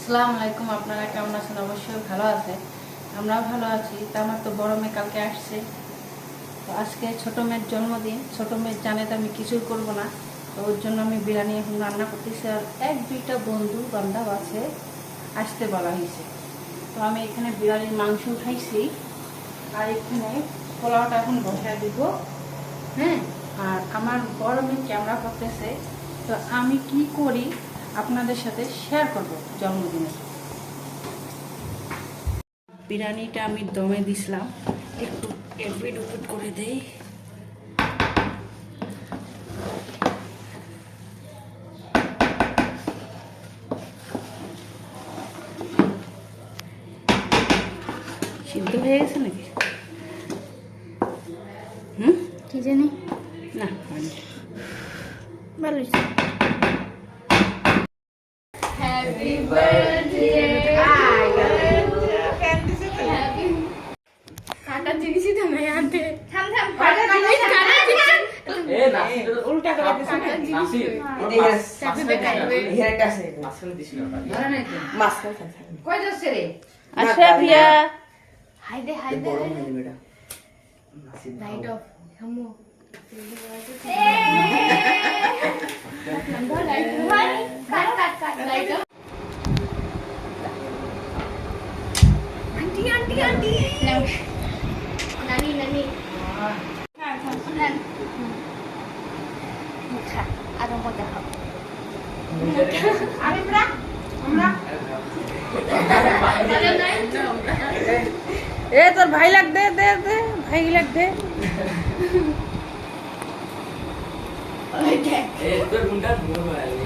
আসসালামু আলাইকুম, আপনারা কেমন আছেন? অবশ্যই ভালো আছে আমরাও ভালো আছি। তা আমার তো বড় মেয়ে কালকে আসছে। তো আজকে ছোট মেয়ের জন্মদিন। ছোট মেয়ের জানে তো আমি কিছুই করব না। তো ওর জন্য আমি বিরিয়ানি এখন রান্না করতেছি আর এক, দুইটা বন্ধু বান্ধব আছে, আসতে বলা হয়েছে। তো আমি এখানে বিরিয়ানির মাংস উঠাইছি আর এখানে পোলাওটা এখন বসা দিব। হ্যাঁ? আর আমার বড় মেয়ে ক্যামেরা করতেছে। তো আমি কি করি? আপনাদের সাথে শেয়ার করব জন্মদিনে বিরিয়ানিটা আমি দমে দিছিলাম। একটু এপিট উপিট করে দেই। সিদ্ধ হয়ে গেছে নাকি? হুম? কি জানি? না ভালো উল্টা করে দিছি না। নাসির চাকরিতে কাটবে হেরেটা আছে মাঝখানে দিছিল না মাঝখানে থাকে কই যাচ্ছে রে আশরাফিয়া হাই দে হাই দে বড় মেয়ে বেটা Nasir light off হামু cut cut cut light off aunty aunty aunty. নানি নানি। আরও মজা খাও এ তোর ভাই লাগ দে দে দে ভাই লাগ দে। তোর মুন্ডা হয়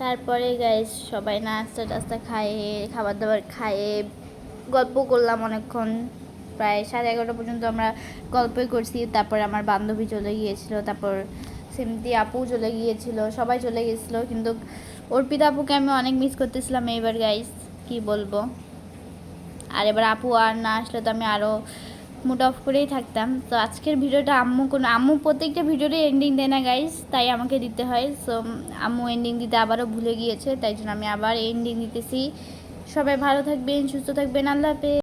তারপরে গাইস সবাই নাস্তা টাস্তা খায়ে খাবার দাবার খায়ে গল্প করলাম অনেকক্ষণ। প্রায় সাড়ে এগারোটা পর্যন্ত আমরা গল্পই করছি। তারপর আমার বান্ধবী চলে গিয়েছিল, তারপর সিমতি আপু চলে গিয়েছিল, সবাই চলে গিয়েছিল। কিন্তু অর্পিতা আপুকে আমি অনেক মিস করতেছিলাম এইবার গাইস কি বলব? আর এবার আপু আর না আসলে তো আমি আরও মুড অফ করেই থাকতাম। তো আজকের ভিডিওটা আম্মু কোনো, আম্মু প্রত্যেকটা ভিডিওরই এন্ডিং দেয় না গাইজ তাই আমাকে দিতে হয়। সো আম্মু এন্ডিং দিতে আবারও ভুলে গিয়েছে, তাই জন্য আমি আবার এন্ডিং দিতেছি। সবাই ভালো থাকবেন, সুস্থ থাকবেন, আল্লাহ হাফেজ।